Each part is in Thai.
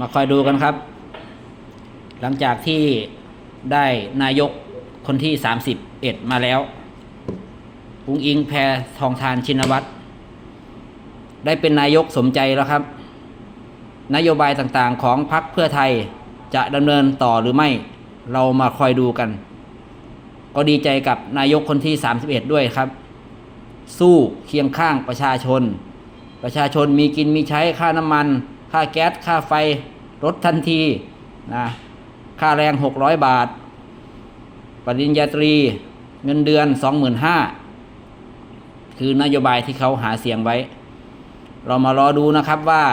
มาคอยดูกันครับ หลังจากที่ได้นายกคนที่ 31 มาแล้วอุงอิงแพทองทานชินวัตรได้เป็นนายกสมใจแล้วครับ นโยบายต่างๆของพรรคเพื่อไทยจะดำเนินต่อหรือไม่เรามาคอยดูกัน ก็ดีใจกับนายกคนที่ 31 ด้วยครับ สู้เคียงข้างประชาชน ประชาชนมีกินมีใช้ค่าน้ำมัน ค่าแก๊ส ค่าไฟลดทันทีนะ ค่าแรง 600 บาท ปริญญาตรีเงินเดือน 25,000 คือนโยบายที่เขาหาเสียงไว้ เรามารอดูนะครับว่า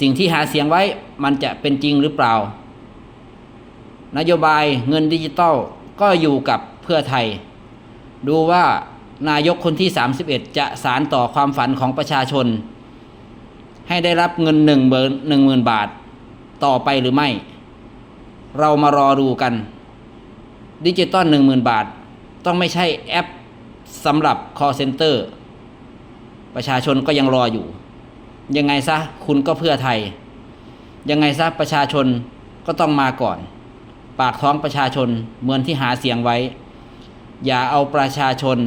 สิ่งที่หาเสียงไว้มันจะเป็นจริงหรือเปล่า นโยบายเงินดิจิตอลก็อยู่กับเพื่อไทย ดูว่านายกคนที่ 31 จะสารต่อความฝันของประชาชน ให้ได้รับเงินหนึ่งเบอร์หนึ่งหมื่นบาท ต่อไปหรือไม่ เรามารอดูกันดิจิตอลหนึ่งหมื่นบาท ต้องไม่ใช่แอปสำหรับ call center ประชาชนก็ยังรออยู่ ยังไงซะคุณก็เพื่อไทย ยังไงซะประชาชนก็ต้องมาก่อน ปากท้องประชาชนเหมือนที่หาเสียงไว้ อย่าเอาประชาชน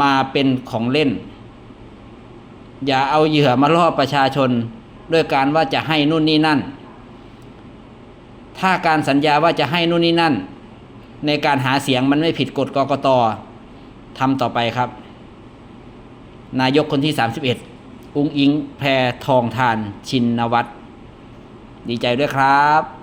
มาเป็นของเล่น อย่าเอาเหยื่อมาล่อประชาชน ด้วยการว่าจะให้นู่นนี่นั่น ถ้าการสัญญาว่าจะให้นู่นนี่นั่น ในการหาเสียงมันไม่ผิดกฎกกตทำต่อไปครับ นายกคนที่ 31 อุ้งอิงแพทองทานชินวัตรดีใจด้วยครับ